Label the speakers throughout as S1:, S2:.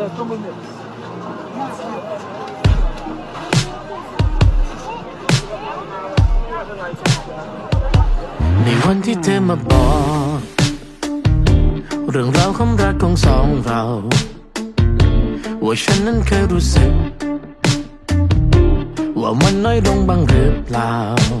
S1: ในวันที่เธอมาบอก เรื่องราวความรักของสองเรา ว่าฉันนั้นเคยรู้สึก ว่ามันน้อยลงบ้างหรือเปล่าและหากว่า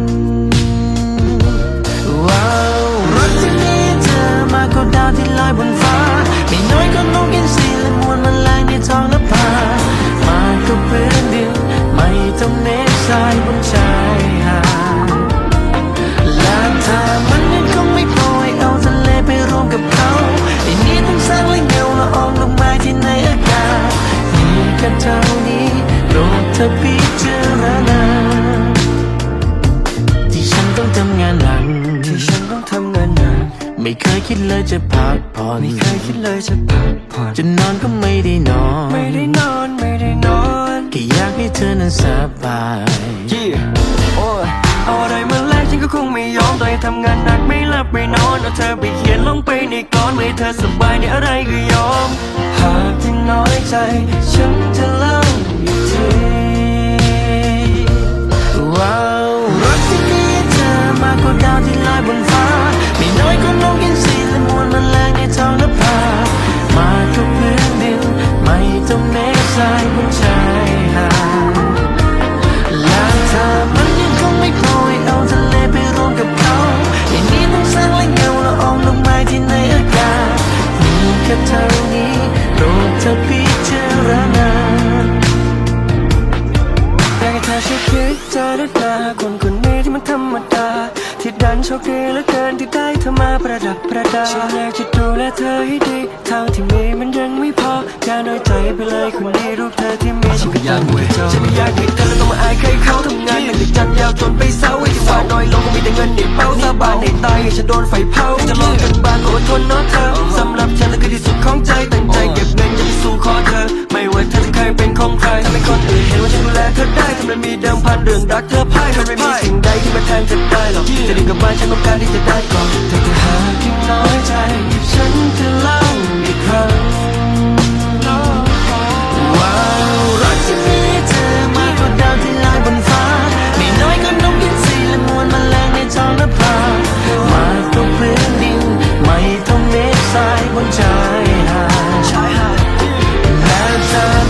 S1: คยคิดเลยจะพักผ่อน
S2: ไม่เคยคิดเลยจะพักผ่อน
S1: จะนอนก็ไม่ได้นอน
S2: ไม่ได้นอนไม่ได้นอน
S1: แค่อยากให้เธอนั้นสบาย
S2: ยี่โอ้ยเอาอะไรมาแลกฉันก็คงไม่ยอมต่อให้ทำงานหนักไม่หลับไม่นอนเอาเธอไปเขียนลงไปในกลอนไม่ให้เธอสบายในอะไรก็ยอม หากที่น้อยใจ ฉันจะเล่าอีก
S1: โช
S2: คดีเหลือเกินที่ได้เธอมาประดับประดาฉันอยากจะดูแลเธอให้ดีเท่าที่มีมันยังไม่พออย่าน้อยใจไปเลยคนนี้รูปเธอที่มีฉันก็ยังไม่จบฉันไม่อยากให้เธอแล้วต้องมาอายใครเขาทำงานหนักจากจันทร์ยาวจนไปเสาร์ไอ้ที่หวานน้อยลงก็มีแต่เงินในเป้าสาบานในตายให้ฉันโดนไฟเผาจะลองกันบ้างอดทนเนาะเธอสำหรับฉันแล้วคือที่สุดของใจตั้ง อได้ทำไมมีเดิมพันเรื่องรักเธอพ่ายมันไม่มีสิ่งใดที่มาแทนเธอได้หรอกจะดีกับบ้านฉันต้องการที่จะได้ก่อนแต่ถ้าหากที่น้อยใจ ฉันจะเล่าอีกครั้ง
S1: ว้าวรักที่มีเธอมากกว่าดาวที่ลอยบนฟ้าไม่น้อยก็นกอินทรีและมวลแมลงในท้องนภามากกว่าพื้นดินไม่ต้องเมฆทรายบนชายหาด
S2: ชายหาด
S1: และถ้ามั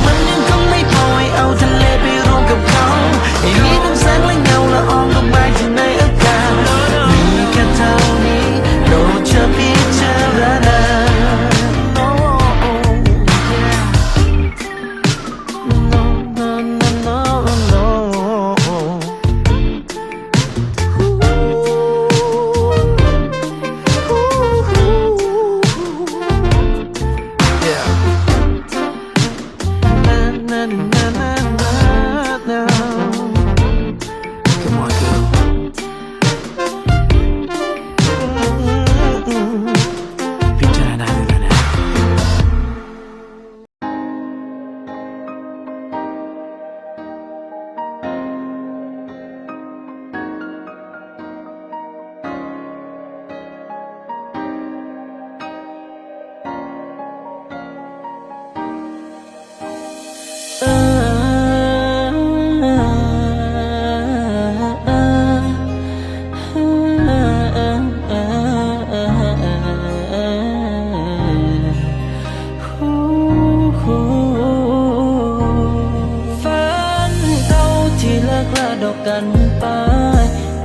S1: ดัน
S3: ไป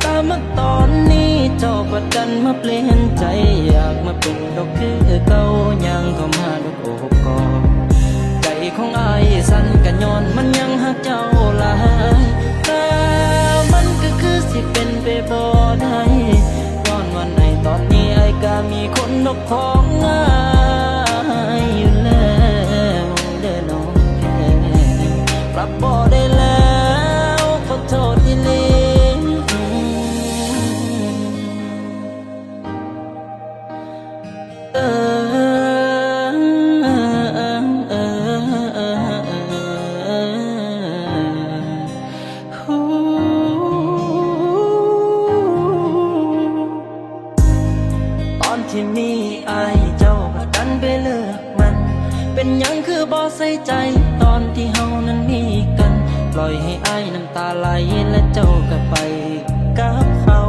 S3: ตามมาตอนนี้เจ้าประดันมาเปลี่ยนใจอยากมาเป็นดอกคือเก่ายังเข้ามาดอกโอบกอดใจของอายสั่นกันย้อนมันยังหักเจ้าหลายแต่มันก็คือสิเป็นไปบ่ได้ย้อนวันในตอนนี้ไอ้ก็มีคนนกของงายอยู่แล้วเด้อน้องแค่ปรับบ่ อนที่เฮานั้นมีกัน ปล่อยให้อายน้ำตาไหลและเจ้าก็ไปกับเขา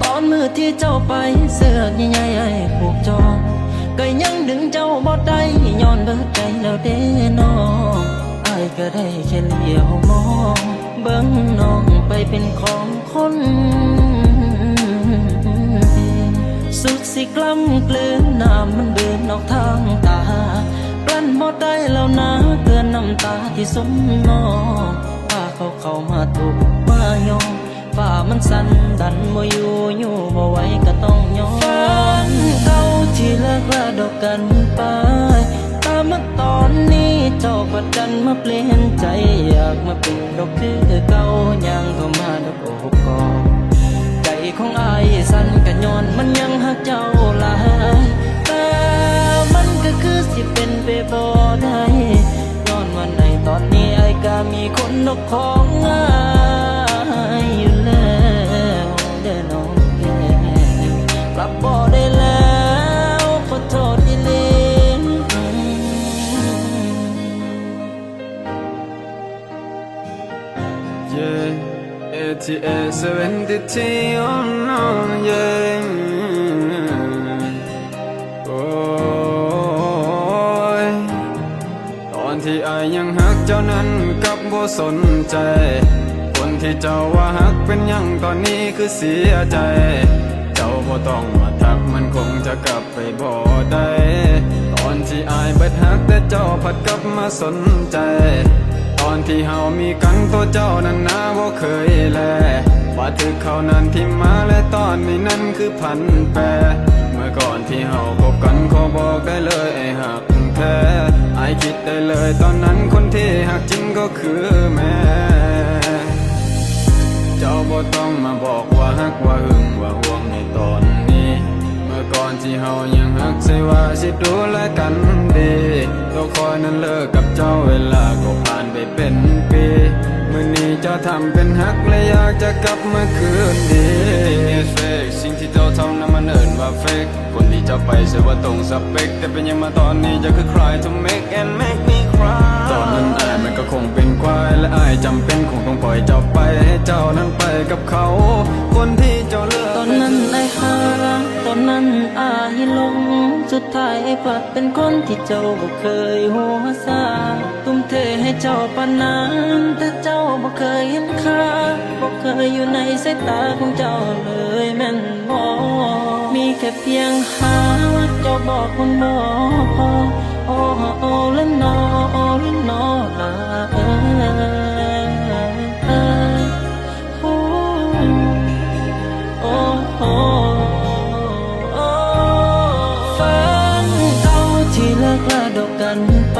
S3: ตอนมือที่เจ้าไปเสื้อกใหญ่ๆไอ้ผูกจองก็ยังดึงเจ้าบ่ได้ย้อนเบิดใจแล้วเด้น้องอายก็ได้แค่เลี้ยวมอง เบิ่งน้องไปเป็นของคน สิกล้ำเกลือนน้ำมันเดินออกทางตา กลั้นบ่ได้แล้วนะเกินน้ำตาที่สมนองพาเขาเข้ามาถูกมายอมฝ่ามันสั่นดันบ่อยู่อยู่บ่ไหวก็ต้องยอมฝันเก่าที่เลิกลาดอกกันไปตามมาตอนนี้เจ้าก็ดันมาเปลี่ยนใจอยากมาเป็นดอกคือเก่ายังเข้ามาดอกโอ้กอใจ ของอายสั่นกันย้อนมันยังหักเจ้าหลายแต่มันก็คือสิเป็นไปบ่ได้ย้อนวันไหนตอนนี้ไอ้ก็มีคนนกของ
S4: Yeah, ATA 73 oh no, yeah. โอ้ยตอนที่อายยังหักเจ้านั้นกับบ่สนใจ คนที่เจ้าว่าหักเป็นยังตอนนี้คือเสียใจ เจ้าบ่ต้องมาทักมันคงจะกลับไปบ่ได้ ตอนที่อายเบิดหักแต่เจ้าผัดกลับมาสนใจ ตอนที่เฮามีกันตัวเจ้านั้นนาบ่เคยแลว่าถึกเขานั้นที่มาและตอนนี้นั้นคือพันแปรเมื่อก่อนที่เฮาคบกันขอบอกได้เลยไอ้หักแท้ไอคิดได้เลยตอนนั้นคนที่หักจริงก็คือแม่เจ้าบ่ต้องมาบอกว่าฮักว่าหึงว่าห่วงในตอนนี้ เมื่อก่อนที่เฮายังฮักใส่ว่าสิดูแลกันดีตัวคอยนั้นเลิกกับเจ้าเวลาก็ เป็นปีมื่อนี้เจ้าทำเป็นฮักและอยากจะกลับมาคืนดีเฟกสิ่งที่เจ้าทำนั้นมันเอินว่าเฟกคนที่เจ้าไปเสียว่าตรงสเปค แต่เป็นยังมาตอนนี้จะคือ cry to make and make me cry ตอนนั้นอายมันก็คงเป็นควายและอายจำเป็นคงต้องปล่อยเจ้าไปให้เจ้านั้นไปกับเขา คนที่เจ้าเลือก
S3: ตอนนั้นไอ้หาตอ นั้นอายหลง สุดท้ายไอ้กลับเป็นคนที่เจ้าบ่เคยหัวซาทุ่มเทให้เจ้าปานนั้นแต่เจ้าบ่เคยเห็นค่าบ่เคยอยู่ในสายตาของเจ้าเลยแม่นบ่มีแค่เพียงหาเจ้าบอกคนบ่พอโอ้โอ้ละนอโอ้และนอลาเอ้ยเอ้ย กลาดอกกันไป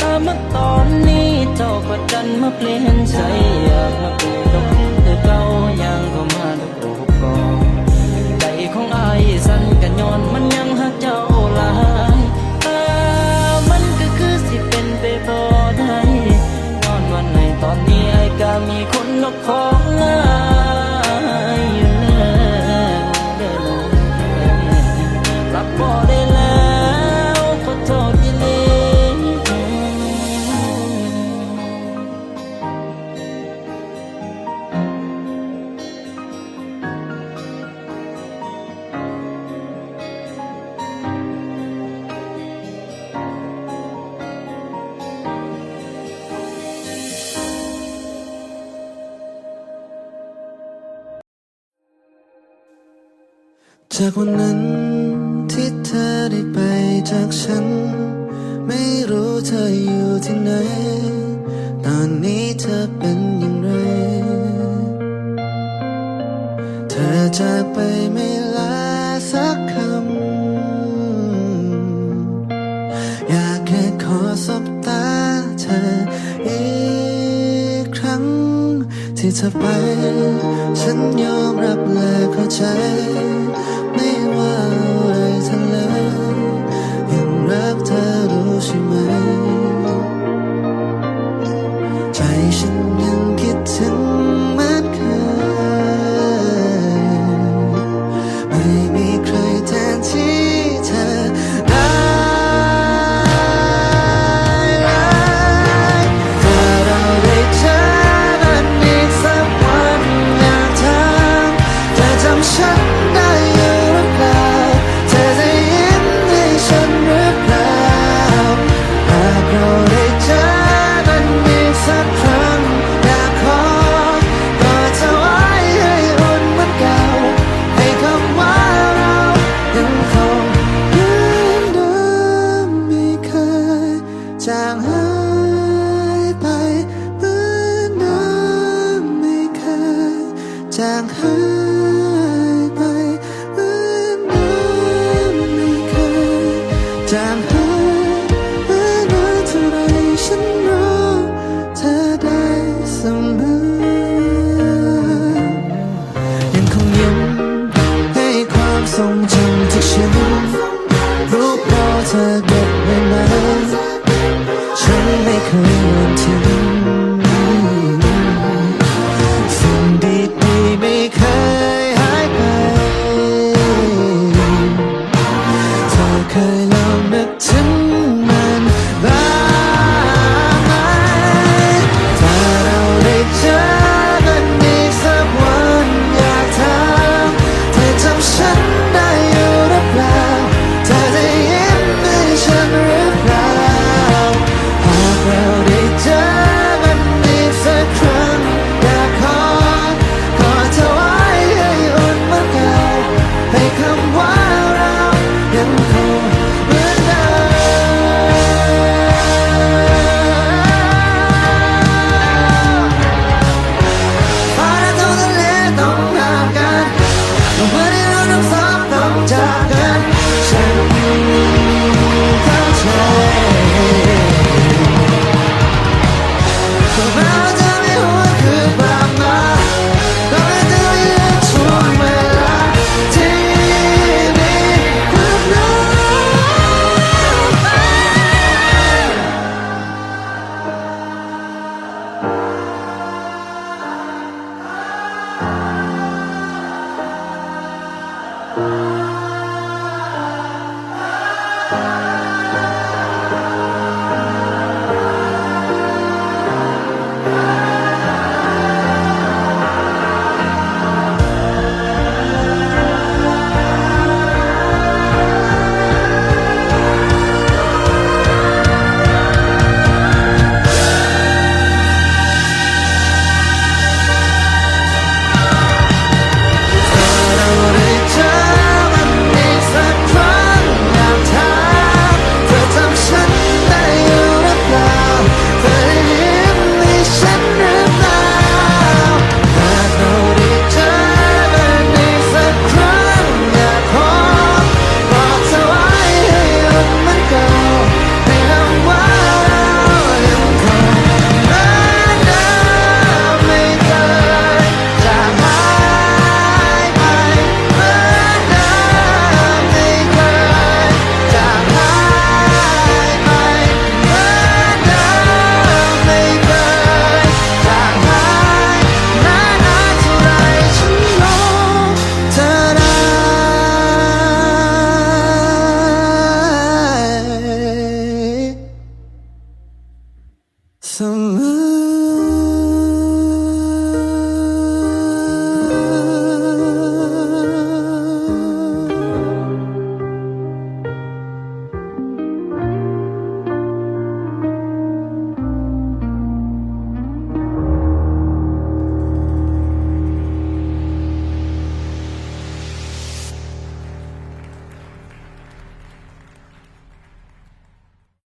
S3: ตามมาตอนนี้เจ้าก็ดันมาเปลี่ยนใจอยากมาเป็นดอกคือก จากวันนั้นที่
S2: เธอได้ไปจากฉัน ไม่รู้เธออยู่ที่ไหน ตอนนี้เธอเป็นอย่างไร เธอจากไปไม่ ที่เธอไป ฉันยอมรับและเข้าใจ ไม่ว่าอะไรจะเลยยังรักเธอรู้ใช่ไหม
S1: 啊。
S2: love.